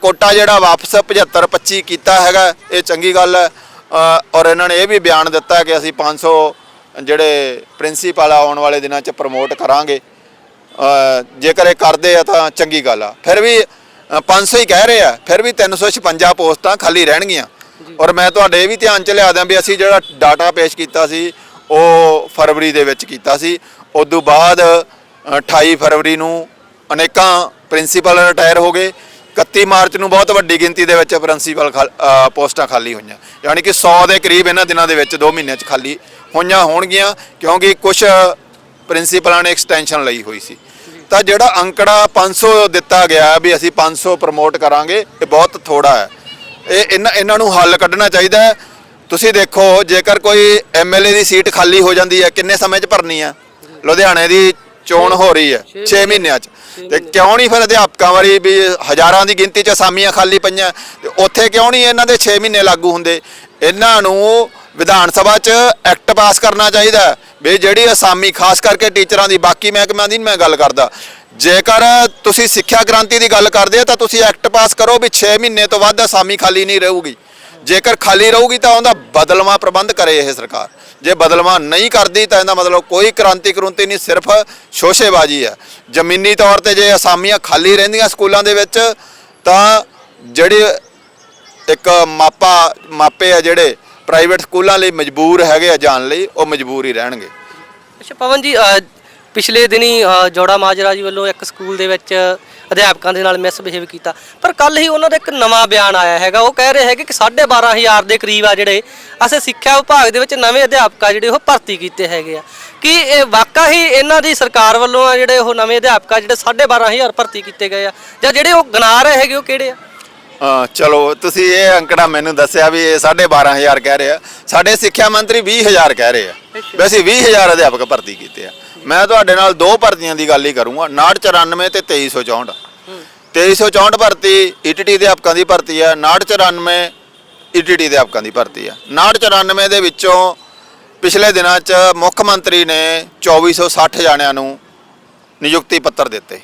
ਕੋਟਾ ਜਿਹੜਾ ਵਾਪਸ 75 25 ਕੀਤਾ ਹੈਗਾ ਇਹ ਚੰਗੀ ਗੱਲ ਹੈ ਔਰ ਇਹਨਾਂ ਨੇ ਇਹ ਵੀ ਬਿਆਨ ਦਿੱਤਾ ਕਿ ਅਸੀਂ 500 ਜਿਹੜੇ ਪ੍ਰਿੰਸੀਪਲ ਆਉਣ ਵਾਲੇ ਦਿਨਾਂ 'ਚ ਪ੍ਰਮੋਟ ਕਰਾਂਗੇ। ਜੇਕਰ ਇਹ ਕਰਦੇ ਆ ਤਾਂ ਚੰਗੀ ਗੱਲ ਆ। ਫਿਰ ਵੀ ਅ, 500 ਹੀ ਕਹਿ ਰਹੇ ਆ ਫਿਰ ਵੀ 356 ਪੋਸਟਾਂ ਖਾਲੀ ਰਹਿਣਗੀਆਂ। ਔਰ ਮੈਂ ਤੁਹਾਡੇ ਇਹ ਵੀ ਧਿਆਨ ਚ ਲਿਆ ਦਿਆਂ ਵੀ ਅਸੀਂ ਜਿਹੜਾ ਡਾਟਾ ਪੇਸ਼ ਕੀਤਾ ਸੀ ਉਹ ਫਰਵਰੀ ਦੇ ਵਿੱਚ ਕੀਤਾ ਸੀ। ਉਸ ਤੋਂ ਬਾਅਦ ਅ, 28 ਫਰਵਰੀ ਨੂੰ ਅਨੇਕਾਂ ਪ੍ਰਿੰਸੀਪਲ ਰਿਟਾਇਰ ਹੋ ਗਏ। 31 ਮਾਰਚ ਨੂੰ ਬਹੁਤ ਵੱਡੀ ਗਿਣਤੀ ਦੇ ਵਿੱਚ ਪ੍ਰਿੰਸੀਪਲ ਪੋਸਟਾਂ ਖਾਲੀ ਹੋਈਆਂ। ਯਾਨੀ ਕਿ 100 ਦੇ ਕਰੀਬ ਇਹਨਾਂ ਦਿਨਾਂ ਦੇ ਵਿੱਚ 2 ਮਹੀਨਿਆਂ 'ਚ ਖਾਲੀ ਹੋਈਆਂ ਹੋਣਗੀਆਂ ਕਿਉਂਕਿ ਕੁਝ ਪ੍ਰਿੰਸੀਪਲਾਂ ਨੇ ਐਕਸਟੈਂਸ਼ਨ ਲਈ ਹੋਈ ਸੀ। ਤਾਂ ਜਿਹੜਾ ਅੰਕੜਾ 500 ਦਿੱਤਾ ਗਿਆ ਵੀ ਅਸੀਂ 500 ਪ੍ਰਮੋਟ ਕਰਾਂਗੇ ਇਹ ਬਹੁਤ ਥੋੜਾ ਹੈ। ਇਹ ਇਹਨਾਂ ਇਹਨਾਂ ਨੂੰ ਹੱਲ ਕੱਢਣਾ ਚਾਹੀਦਾ ਹੈ। ਤੁਸੀਂ ਦੇਖੋ ਜੇਕਰ ਕੋਈ ਐਮਐਲਏ ਦੀ ਸੀਟ ਖਾਲੀ ਹੋ ਜਾਂਦੀ ਹੈ ਕਿੰਨੇ ਸਮੇਂ 'ਚ ਭਰਨੀ ਆ ਲੁਧਿਆਣੇ ਦੀ ਚੋਣ ਹੋ ਰਹੀ ਹੈ 6 ਮਹੀਨਿਆਂ 'ਚ। ਤੇ ਕਿਉਂ ਨਹੀਂ ਫਿਰ ਅਧਿਆਪਕਾਂ ਵਾਰੀ ਵੀ ਹਜ਼ਾਰਾਂ ਦੀ ਗਿਣਤੀ 'ਚ ਅਸਾਮੀਆਂ ਖਾਲੀ ਪਈਆਂ? ਤੇ ਉੱਥੇ ਕਿਉਂ ਨਹੀਂ ਇਹਨਾਂ ਦੇ 6 ਮਹੀਨੇ ਲਾਗੂ ਹੁੰਦੇ? ਇਹਨਾਂ ਨੂੰ ਵਿਧਾਨ ਸਭਾ 'ਚ ਐਕਟ ਪਾਸ ਕਰਨਾ ਚਾਹੀਦਾ ਹੈ। ਵੀ ਜਿਹੜੀ ਅਸਾਮੀ ਖਾਸ ਕਰਕੇ ਟੀਚਰਾਂ ਦੀ ਬਾਕੀ ਮਹਿਕਮਿਆਂ ਦੀ ਨੀ ਮੈਂ ਗੱਲ ਕਰਦਾ। ਜੇਕਰ ਤੁਸੀਂ ਸਿੱਖਿਆ ਕ੍ਰਾਂਤੀ ਦੀ ਗੱਲ ਕਰਦੇ ਆ ਤਾਂ ਤੁਸੀਂ ਐਕਟ ਪਾਸ ਕਰੋ ਵੀ 6 ਮਹੀਨੇ ਤੋਂ ਵੱਧ ਅਸਾਮੀ ਖਾਲੀ ਨਹੀਂ ਰਹੂਗੀ। ਜੇਕਰ ਖਾਲੀ ਰਹੂਗੀ, ਤਾਂ ਉਹਦਾ ਬਦਲਵਾਂ ਪ੍ਰਬੰਧ ਕਰੇ ਇਹ ਸਰਕਾਰ। ਜੇ ਬਦਲਵਾਂ ਨਹੀਂ ਕਰਦੀ, ਤਾਂ ਇਹਦਾ ਮਤਲਬ ਕੋਈ ਕ੍ਰਾਂਤੀ ਕਰੂੰਤੀ ਨਹੀਂ, ਸਿਰਫ ਸ਼ੋਸ਼ੇਬਾਜ਼ੀ ਹੈ। ਜ਼ਮੀਨੀ ਤੌਰ ਤੇ ਜੇ ਅਸਾਮੀਆਂ ਖਾਲੀ ਰਹਿੰਦੀਆਂ ਸਕੂਲਾਂ ਦੇ ਵਿੱਚ, ਤਾਂ ਜਿਹੜੇ ਇੱਕ ਮਾਪਾ, ਮਾਪੇ ਆ ਜਿਹੜੇ ਪ੍ਰਾਈਵੇਟ ਸਕੂਲਾਂ ਲਈ ਮਜਬੂਰ ਹੈਗੇ ਆ ਜਾਣ ਲਈ, ਉਹ ਮਜਬੂਰ ਹੀ ਰਹਿਣਗੇ। ਅੱਛਾ, ਪਵਨ ਜੀ ਪਿਛਲੇ ਦਿਨੀ ਅ, ਜੋੜਾ ਮਾਜਰਾ ਜੀ ਵੱਲੋਂ ਇੱਕ ਸਕੂਲ ਦੇ ਵਿੱਚ ਅਧਿਆਪਕਾਂ ਦੇ ਨਾਲ ਮਿਸਬਿਹੇਵ ਕੀਤਾ। ਪਰ ਕੱਲ ਹੀ ਉਹਨਾਂ ਦਾ ਇੱਕ ਨਵਾਂ ਬਿਆਨ ਆਇਆ ਹੈਗਾ। ਉਹ ਕਹਿ ਰਹੇ ਹੈਗੇ ਕਿ 12500 ਦੇ ਕਰੀਬ ਆ ਜਿਹੜੇ ਅਸੀਂ ਸਿੱਖਿਆ ਵਿਭਾਗ ਦੇ ਵਿੱਚ ਨਵੇਂ ਅਧਿਆਪਕ ਆ ਜਿਹੜੇ ਉਹ ਭਰਤੀ ਕੀਤੇ ਹੈਗੇ ਆ। ਕਿ ਇਹ ਵਾਕਾ ਹੀ ਇਹਨਾਂ ਦੀ ਸਰਕਾਰ ਵੱਲੋਂ ਆ ਜਿਹੜੇ ਉਹ ਨਵੇਂ ਅਧਿਆਪਕ ਆ ਜਿਹੜੇ 12500 ਭਰਤੀ ਕੀਤੇ ਗਏ ਆ? ਜਾਂ ਜਿਹੜੇ ਉਹ ਗਨਾ ਰਹੇ ਹੈਗੇ ਉਹ ਕਿਹੜੇ ਆ? ਹਾਂ ਚਲੋ ਤੁਸੀਂ ਇਹ ਅੰਕੜਾ ਮੈਨੂੰ ਦੱਸਿਆ ਵੀ ਇਹ 12500 ਕਹਿ ਰਹੇ ਆ। ਸਾਡੇ ਸਿੱਖਿਆ ਮੰਤਰੀ 20000 ਕਹਿ ਰਹੇ ਆ। ਵੈਸੇ 20000 ਅਧਿਆਪਕ ਭਰਤੀ ਕੀਤੇ ਆ। ਮੈਂ ਤੁਹਾਡੇ ਨਾਲ ਦੋ ਭਰਤੀਆਂ ਦੀ ਗੱਲ ਹੀ ਕਰੂੰਗਾ 994 ਤੇ 2364 2364 ਭਰਤੀ ਈਟੀਟੀ ਅਧਿਆਪਕਾਂ ਦੀ ਭਰਤੀ ਆ 994 ਈਟੀਟੀ ਅਧਿਆਪਕਾਂ ਦੀ ਭਰਤੀ ਆ। 994 ਦੇ ਵਿੱਚੋਂ ਪਿਛਲੇ ਦਿਨਾਂ 'ਚ ਮੁੱਖ ਮੰਤਰੀ ਨੇ 2460 ਜਾਣਿਆਂ ਨੂੰ ਨਿਯੁਕਤੀ ਪੱਤਰ ਦਿੱਤੇ।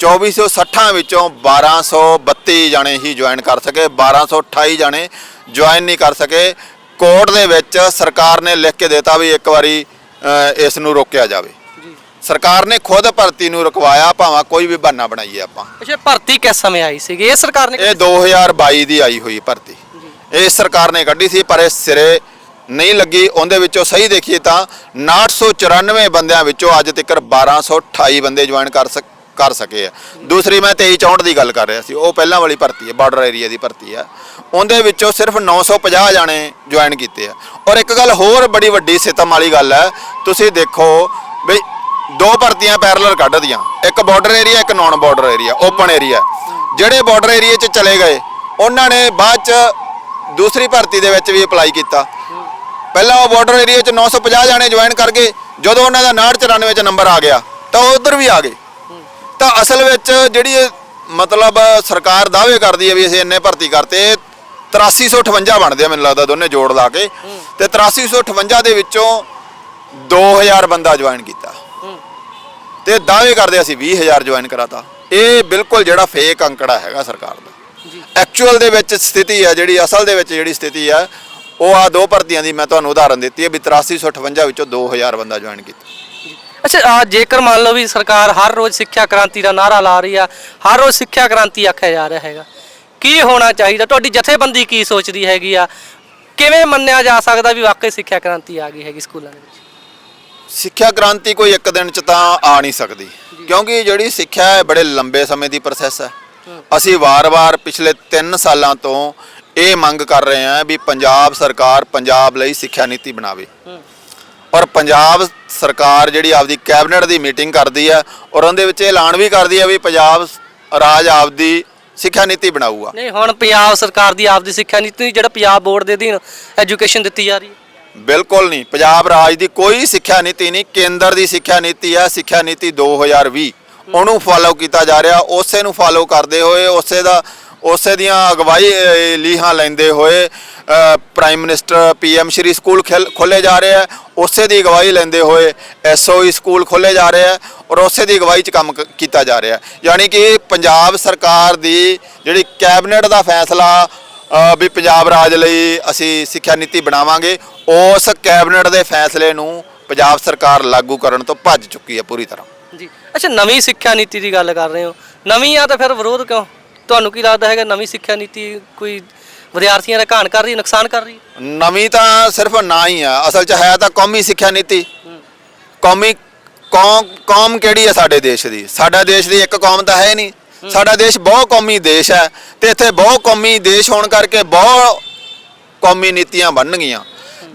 2460 ਵਿੱਚੋਂ 1232 ਜਾਣੇ ਹੀ ਜੁਆਇਨ ਕਰ ਸਕੇ 1228 ਜਾਣੇ ਜੁਆਇਨ ਨਹੀਂ ਕਰ ਸਕੇ। ਕੋਰਟ ਦੇ ਵਿੱਚ ਸਰਕਾਰ ਨੇ ਲਿਖ ਕੇ ਦਿੱਤਾ ਵੀ ਇੱਕ ਵਾਰੀ ਇਸ ਨੂੰ ਰੋਕਿਆ ਜਾਵੇ। ਸਰਕਾਰ ਨੇ ਖੁਦ ਭਰਤੀ ਨੂੰ ਰੁਕਵਾਇਆ ਭਾਵੇਂ ਕੋਈ ਵੀ ਬਹਾਨਾ ਬਣਾਈਏ ਆਪਾਂ। ਅੱਛਾ ਭਰਤੀ ਕਿਸ ਸਮੇਂ ਆਈ ਸੀਗੀ? ਇਹ ਸਰਕਾਰ ਨੇ ਇਹ 2022 ਦੀ ਆਈ ਹੋਈ ਭਰਤੀ। ਇਹ ਸਰਕਾਰ ਨੇ ਕੱਢੀ ਸੀ ਪਰ ਇਹ ਸਿਰੇ ਨਹੀਂ ਲੱਗੀ। ਉਹਦੇ ਵਿੱਚੋਂ ਸਹੀ ਦੇਖੀਏ ਤਾਂ 994 ਬੰਦਿਆਂ ਵਿੱਚੋਂ ਅੱਜ ਤੱਕ 1228 ਬੰਦੇ ਜੁਆਇਨ ਕਰ ਸਕ ਕਰ ਸਕੇ ਆ। ਦੂਸਰੀ ਮੈਂ 2364 ਦੀ ਗੱਲ ਕਰ ਰਿਹਾ ਸੀ। ਉਹ ਪਹਿਲਾਂ ਵਾਲੀ ਭਰਤੀ ਹੈ ਬਾਰਡਰ ਏਰੀਆ ਦੀ ਭਰਤੀ ਹੈ। ਉਹਦੇ ਵਿੱਚੋਂ ਸਿਰਫ 950 ਜਾਣੇ ਜੁਆਇਨ ਕੀਤੇ ਆ। ਔਰ ਇੱਕ ਗੱਲ ਹੋਰ ਬੜੀ ਵੱਡੀ ਸਿਤਮ ਵਾਲੀ ਗੱਲ ਹੈ ਤੁਸੀਂ ਦੇਖੋ ਵੀ ਦੋ ਭਰਤੀਆਂ ਪੈਰਲਲ ਕੱਢਦੀਆਂ। ਇੱਕ ਬਾਰਡਰ ਏਰੀਆ ਇੱਕ non border area open area ਜਿਹੜੇ ਬਾਰਡਰ ਏਰੀਆ 'ਚ ਚਲੇ ਗਏ, ਉਹਨਾਂ ਨੇ ਬਾਅਦ 'ਚ ਦੂਸਰੀ ਭਰਤੀ ਦੇ ਵਿੱਚ ਵੀ ਅਪਲਾਈ ਕੀਤਾ। ਪਹਿਲਾਂ ਉਹ ਬਾਰਡਰ ਏਰੀਆ 'ਚ 950 ਜਾਣੇ ਜੁਆਇਨ ਕਰ ਗਏ। ਜਦੋਂ ਉਹਨਾਂ ਦਾ 994 'ਚ ਨੰਬਰ ਆ ਗਿਆ, ਤਾਂ ਉਹ ਉਧਰ ਵੀ ਆ ਗਏ। ਤਾਂ ਅਸਲ ਵਿੱਚ ਜਿਹੜੀ ਮਤਲਬ ਸਰਕਾਰ ਦਾਅਵੇ ਕਰਦੀ ਹੈ ਵੀ ਅਸੀਂ ਇੰਨੇ ਭਰਤੀ ਕਰਤੇ 8358 ਬਣਦੇ ਆ ਮੈਨੂੰ ਲੱਗਦਾ ਦੋਨੇ ਜੋੜ ਲਾ ਕੇ। ਤੇ 8358 ਦੇ ਵਿੱਚੋਂ 2000 ਬੰਦਾ ਜੁਆਇਨ ਕੀਤਾ। ਤੇ ਦਾਅਵੇ ਕਰਦੇ ਅਸੀਂ 20000 ਜੁਆਇਨ ਕਰਾਤਾ। ਇਹ ਬਿਲਕੁਲ ਜਿਹੜਾ ਫੇਕ ਅੰਕੜਾ ਹੈਗਾ ਸਰਕਾਰ ਦਾ। ਜੀ। ਐਕਚੁਅਲ ਦੇ ਵਿੱਚ ਸਥਿਤੀ ਹੈ ਜਿਹੜੀ ਅਸਲ ਦੇ ਵਿੱਚ ਜਿਹੜੀ ਸਥਿਤੀ ਹੈ ਉਹ ਆ ਦੋ ਭਰਤੀਆਂ ਦੀ ਮੈਂ ਤੁਹਾਨੂੰ ਉਦਾਹਰਨ ਦਿੱਤੀ ਹੈ ਵੀ 8358 ਵਿੱਚੋਂ 2000 ਬੰਦਾ ਜੁਆਇਨ ਕੀਤਾ। ਅੱਛਾ ਜੇਕਰ ਮੰਨ ਲਓ ਵੀ ਸਰਕਾਰ ਹਰ ਰੋਜ਼ ਸਿੱਖਿਆ ਕ੍ਰਾਂਤੀ ਦਾ ਨਾਰਾ ਲਾ ਰਹੀ ਆ ਹਰ ਰੋਜ਼ ਸਿੱਖਿਆ ਕ੍ਰਾਂਤੀ ਆਖਿਆ ਜਾ ਰਿਹਾ ਹੈਗਾ ਕੀ ਹੋਣਾ ਚਾਹੀਦਾ? ਤੁਹਾਡੀ ਜਥੇਬੰਦੀ ਕੀ ਸੋਚਦੀ ਹੈਗੀ ਆ? ਕਿਵੇਂ ਮੰਨਿਆ ਜਾ ਸਕਦਾ ਵੀ ਵਾਕਈ ਸਿੱਖਿਆ ਕ੍ਰਾਂਤੀ ਆ ਗਈ ਹੈਗੀ ਸਕੂਲਾਂ ਦੇ ਵਿੱਚ? ਸਿੱਖਿਆ ਕ੍ਰਾਂਤੀ ਕੋਈ ਇੱਕ ਦਿਨ ਚ ਤਾਂ ਆ ਨਹੀਂ ਸਕਦੀ। ਕਿਉਂਕਿ ਜਿਹੜੀ ਸਿੱਖਿਆ ਹੈ ਬੜੇ ਲੰਬੇ ਸਮੇਂ ਦੀ ਪ੍ਰੋਸੈਸ ਹੈ। ਅਸੀਂ ਵਾਰ-ਵਾਰ ਪਿਛਲੇ 3 ਸਾਲਾਂ ਤੋਂ ਇਹ ਮੰਗ ਕਰ ਰਹੇ ਹਾਂ ਵੀ ਪੰਜਾਬ ਸਰਕਾਰ ਪੰਜਾਬ ਲਈ ਸਿੱਖਿਆ ਨੀਤੀ ਬਣਾਵੇ। ਔਰ ਪੰਜਾਬ ਸਰਕਾਰ ਜਿਹੜੀ ਆਪਦੀ ਕੈਬਨਿਟ ਦੀ ਮੀਟਿੰਗ ਕਰਦੀ ਹੈ ਔਰ ਉਹਦੇ ਵਿੱਚ ਐਲਾਨ ਵੀ ਕਰਦੀ ਹੈ ਵੀ ਪੰਜਾਬ ਰਾਜ ਆਪਦੀ ਸਿੱਖਿਆ ਨੀਤੀ ਬਣਾਊਗਾ। ਨਹੀਂ ਹੁਣ ਪੰਜਾਬ ਸਰਕਾਰ ਦੀ ਆਪਦੀ ਸਿੱਖਿਆ ਨੀਤੀ ਜਿਹੜਾ ਪੰਜਾਬ ਬੋਰਡ ਦੇ ਅਧੀਨ ਐਜੂਕੇਸ਼ਨ ਦਿੱਤੀ ਜਾ ਰਹੀ ਹੈ। ਬਿਲਕੁਲ ਨਹੀਂ। ਪੰਜਾਬ ਰਾਜ ਦੀ ਕੋਈ ਸਿੱਖਿਆ ਨੀਤੀ ਨਹੀਂ, ਕੇਂਦਰ ਦੀ ਸਿੱਖਿਆ ਨੀਤੀ ਹੈ, ਸਿੱਖਿਆ ਨੀਤੀ 2020 ਉਹਨੂੰ ਫਾਲੋ ਕੀਤਾ ਜਾ ਰਿਹਾ, ਉਸੇ ਨੂੰ ਫਾਲੋ ਕਰਦੇ ਹੋਏ, ਉਸੇ ਦਾ, ਉਸੇ ਦੀਆਂ ਅਗਵਾਈ ਲੀਹਾਂ ਲੈਂਦੇ ਹੋਏ prime minister PM Shri school ਖੋਲੇ ਜਾ ਰਹੇ ਆ ਉਸੇ ਦੀ ਅਗਵਾਈ ਲੈਂਦੇ ਹੋਏ ਐਸਓਈ ਸਕੂਲ ਖੋਲੇ ਜਾ ਰਹੇ ਆ ਔਰ ਉਸੇ ਦੀ ਅਗਵਾਈ 'ਚ ਕੰਮ ਕ- ਕੀਤਾ ਜਾ ਰਿਹਾ ਯਾਨੀ ਕਿ ਪੰਜਾਬ ਸਰਕਾਰ ਦੀ ਜਿਹੜੀ ਕੈਬਨਿਟ ਦਾ ਫੈਸਲਾ ਵੀ ਪੰਜਾਬ ਰਾਜ ਲਈ ਅਸੀਂ ਸਿੱਖਿਆ ਨੀਤੀ ਬਣਾਵਾਂਗੇ ਉਸ ਕੈਬਨਿਟ ਦੇ ਫੈਸਲੇ ਨੂੰ ਪੰਜਾਬ ਸਰਕਾਰ ਲਾਗੂ ਕਰਨ ਤੋਂ ਭੱਜ ਚੁੱਕੀ ਹੈ ਪੂਰੀ ਤਰ੍ਹਾਂ। ਜੀ ਅੱਛਾ ਨਵੀਂ ਸਿੱਖਿਆ ਨੀਤੀ ਦੀ ਗੱਲ ਕਰ ਰਹੇ ਹੋ। ਨਵੀਂ ਆ ਤਾਂ ਫਿਰ ਵਿਰੋਧ ਕਿਉਂ? ਤੁਹਾਨੂੰ ਕੀ ਲੱਗਦਾ ਹੈਗਾ ਨਵੀਂ ਸਿੱਖਿਆ ਨੀਤੀ ਕੋਈ ਵਿਦਿਆਰਥੀਆਂ ਦਾ ਘਾਣ ਕਰ ਰਹੀ ਹੈ, ਨੁਕਸਾਨ ਕਰ ਰਹੀ ਹੈ? ਨਵੀਂ ਤਾਂ ਸਿਰਫ ਨਾ ਹੀ ਆ ਅਸਲ 'ਚ ਹੈ ਤਾਂ ਕੌਮੀ ਸਿੱਖਿਆ ਨੀਤੀ। ਕੌਮੀ ਕੌਮ ਕੌਮ ਕਿਹੜੀ ਹੈ ਸਾਡੇ ਦੇਸ਼ ਦੀ? ਸਾਡਾ ਦੇਸ਼ ਦੀ ਇੱਕ ਕੌਮ ਤਾਂ ਹੈ ਨਹੀਂ। ਸਾਡਾ ਦੇਸ਼ ਬਹੁ ਕੌਮੀ ਦੇਸ਼ ਹੈ ਤੇ ਇੱਥੇ ਬਹੁ ਕੌਮੀ ਦੇਸ਼ ਹੋਣ ਕਰਕੇ ਬਹੁ ਕੌਮੀ ਨੀਤੀਆਂ ਬਣਨਗੀਆਂ।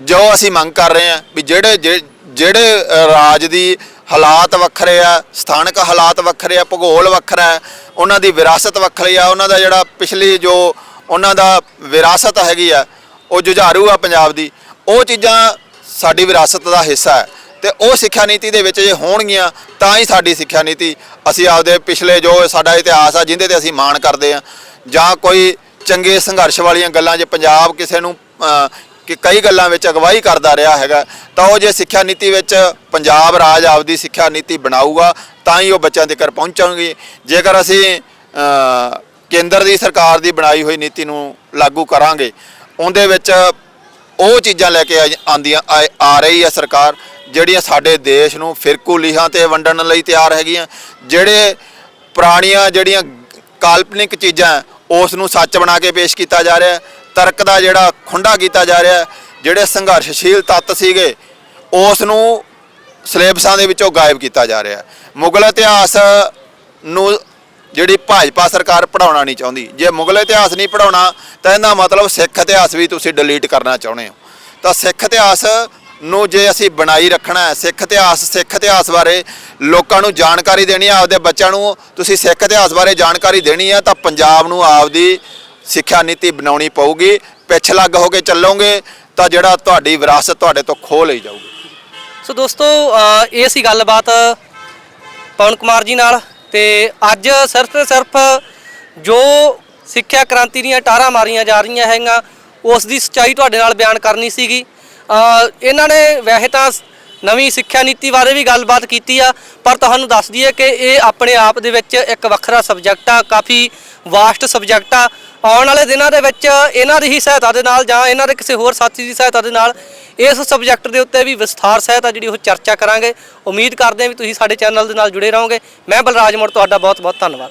ਜੋ ਅਸੀਂ ਮੰਗ ਕਰ ਰਹੇ ਹਾਂ ਵੀ ਜਿਹੜੇ ਜੇ- ਜਿਹੜੇ ਰਾਜ ਦੀ ਹਾਲਾਤ ਵੱਖਰੇ ਆ, ਸਥਾਨਕ ਹਾਲਾਤ ਵੱਖਰੇ ਆ, ਭੂਗੋਲ ਵੱਖਰਾ ਹੈ, ਉਹਨਾਂ ਦੀ ਵਿਰਾਸਤ ਵੱਖਰੀ ਆ, ਉਹਨਾਂ ਦਾ ਜਿਹੜਾ ਪਿਛਲੀ ਜੋ ਉਹਨਾਂ ਦਾ ਵਿਰਾਸਤ ਹੈਗੀ ਆ, ਉਹ ਜੁਝਾਰੂ ਆ ਪੰਜਾਬ ਦੀ, ਉਹ ਚੀਜ਼ਾਂ ਸਾਡੀ ਵਿਰਾਸਤ ਦਾ ਹਿੱਸਾ ਹੈ। ਤੇ ਉਹ ਸਿੱਖਿਆ ਨੀਤੀ ਦੇ ਵਿੱਚ ਜੇ ਹੋਣਗੀਆਂ, ਤਾਂ ਹੀ ਸਾਡੀ ਸਿੱਖਿਆ ਨੀਤੀ, ਅਸੀਂ ਆਪਦੇ ਪਿਛਲੇ ਜੋ ਸਾਡਾ ਇਤਿਹਾਸ ਆ, ਜਿੰਦੇ ਤੇ ਅਸੀਂ ਮਾਣ ਕਰਦੇ ਆ। ਜਾਂ ਕੋਈ ਚੰਗੇ ਸੰਘਰਸ਼ ਵਾਲੀਆਂ ਗੱਲਾਂ, ਜੇ ਪੰਜਾਬ ਕਿਸੇ ਨੂੰ ਕਿ ਕਈ ਗੱਲਾਂ ਵਿੱਚ ਅਗਵਾਈ ਕਰਦਾ ਰਿਹਾ ਹੈਗਾ, ਤਾਂ ਉਹ ਜੇ ਸਿੱਖਿਆ ਨੀਤੀ ਵਿੱਚ ਪੰਜਾਬ ਰਾਜ ਆਪਦੀ ਸਿੱਖਿਆ ਨੀਤੀ ਬਣਾਊਗਾ, ਤਾਂ ਹੀ ਉਹ ਬੱਚਿਆਂ ਤੱਕ ਪਹੁੰਚਣਗੇ ਜੇਕਰ ਅਸੀਂ ਕੇਂਦਰ ਦੀ ਸਰਕਾਰ ਦੀ ਬਣਾਈ ਹੋਈ ਨੀਤੀ ਨੂੰ ਲਾਗੂ ਕਰਾਂਗੇ, ਉਹਦੇ ਵਿੱਚ ਉਹ ਚੀਜ਼ਾਂ ਲੈ ਕੇ ਆ- ਆਂਦੀਆਂ, ਆ- ਆ ਰਹੀ ਹੈ ਸਰਕਾਰ। ਜਿਹੜੀਆਂ ਸਾਡੇ ਦੇਸ਼ ਨੂੰ ਫਿਰਕੂ ਲੀਹਾਂ ਤੇ ਵੰਡਣ ਲਈ ਤਿਆਰ ਹੈਗੀਆਂ, ਜਿਹੜੇ ਪੁਰਾਣੀਆਂ ਜਿਹੜੀਆਂ ਕਾਲਪਨਿਕ ਚੀਜ਼ਾਂ ਉਸ ਨੂੰ ਸੱਚ ਬਣਾ ਕੇ ਪੇਸ਼ ਕੀਤਾ ਜਾ ਰਿਹਾ ਤਰਕ ਦਾ ਜਿਹੜਾ ਖੁੰਡਾ ਕੀਤਾ ਜਾ ਰਿਹਾ ਜਿਹੜੇ ਸੰਘਰਸ਼ਸ਼ੀਲ ਤੱਤ ਸੀਗੇ, ਉਸ ਨੂੰ ਸਿਲੇਬਸਾਂ ਦੇ ਵਿੱਚੋਂ ਗਾਇਬ ਕੀਤਾ ਜਾ ਰਿਹਾ ਮੁਗਲ ਇਤਿਹਾਸ ਨੂੰ ਜਿਹੜੀ ਭਾਜਪਾ ਸਰਕਾਰ ਪੜਾਉਣਾ ਨਹੀਂ ਚਾਹੁੰਦੀ। ਜੇ ਮੁਗਲ ਇਤਿਹਾਸ ਨਹੀਂ ਪੜਾਉਣਾ ਤਾਂ ਇਹਦਾ ਮਤਲਬ ਸਿੱਖ ਇਤਿਹਾਸ ਵੀ ਤੁਸੀਂ ਡਿਲੀਟ ਕਰਨਾ ਚਾਹੁੰਦੇ ਹੋ। ਤਾਂ ਸਿੱਖ ਇਤਿਹਾਸ ਨੂੰ ਜੇ ਅਸੀਂ ਬਣਾਈ ਰੱਖਣਾ ਹੈ, ਸਿੱਖ ਇਤਿਹਾਸ ਸਿੱਖ ਇਤਿਹਾਸ ਬਾਰੇ ਲੋਕਾਂ ਨੂੰ ਜਾਣਕਾਰੀ ਦੇਣੀ ਹੈ, ਆਪਦੇ ਬੱਚਿਆਂ ਨੂੰ ਤੁਸੀਂ ਸਿੱਖ ਇਤਿਹਾਸ ਬਾਰੇ ਜਾਣਕਾਰੀ ਦੇਣੀ ਹੈ, ਤਾਂ ਪੰਜਾਬ ਨੂੰ ਆਪਦੀ ਸਿੱਖਿਆ ਨੀਤੀ ਬਣਾਉਣੀ ਪਊਗੀ। ਪਿੱਛ ਲੱਗ ਹੋ ਕੇ ਚੱਲੋਗੇ, ਤਾਂ ਜਿਹੜਾ ਤੁਹਾਡੀ ਵਿਰਾਸਤ ਤੁਹਾਡੇ ਤੋਂ ਖੋਹ ਲਈ ਜਾਊਗੀ। ਸੋ ਦੋਸਤੋ ਇਹ ਸੀ ਗੱਲਬਾਤ ਪਵਨ ਕੁਮਾਰ ਜੀ ਨਾਲ ਤੇ ਅੱਜ ਸਿਰਫ ਤੇ ਸਿਰਫ ਜੋ ਸਿੱਖਿਆ ਕ੍ਰਾਂਤੀ ਦੀਆਂ ਟਾਰਾਂ ਮਾਰੀਆਂ ਜਾ ਰਹੀਆਂ ਹੈਗੀਆਂ, ਉਸ ਦੀ ਸੱਚਾਈ ਤੁਹਾਡੇ ਨਾਲ ਬਿਆਨ ਕਰਨੀ ਸੀਗੀ। ਇਹਨਾਂ ਨੇ ਵੈਸੇ ਤਾਂ ਨਵੀਂ ਸਿੱਖਿਆ ਨੀਤੀ ਬਾਰੇ ਵੀ ਗੱਲਬਾਤ ਕੀਤੀ ਆ, ਪਰ ਤੁਹਾਨੂੰ ਦੱਸ ਦਈਏ ਕਿ ਇਹ ਆਪਣੇ ਆਪ ਦੇ ਵਿੱਚ ਇੱਕ ਵੱਖਰਾ ਸਬਜੈਕਟ ਆ, ਕਾਫੀ ਵਾਸਟ ਸਬਜੈਕਟ ਆ। ਆਉਣ ਵਾਲੇ ਦਿਨਾਂ ਦੇ ਵਿੱਚ ਇਹਨਾਂ ਦੀ ਹੀ ਸਹਾਇਤਾ ਦੇ ਨਾਲ ਜਾਂ ਇਹਨਾਂ ਦੇ ਕਿਸੇ ਹੋਰ ਸਾਥੀ ਦੀ ਸਹਾਇਤਾ ਦੇ ਨਾਲ ਇਸ ਸਬਜੈਕਟ ਦੇ ਉੱਤੇ ਵੀ ਵਿਸਥਾਰ ਸਹਿਤ ਆ ਜਿਹੜੀ ਉਹ ਚਰਚਾ ਕਰਾਂਗੇ। ਉਮੀਦ ਕਰਦੇ ਹਾਂ ਵੀ ਤੁਸੀਂ ਸਾਡੇ ਚੈਨਲ ਦੇ ਨਾਲ ਜੁੜੇ ਰਹੋਗੇ। ਮੈਂ ਬਲਰਾਜ ਮੋੜ, ਤੁਹਾਡਾ ਬਹੁਤ ਬਹੁਤ ਧੰਨਵਾਦ।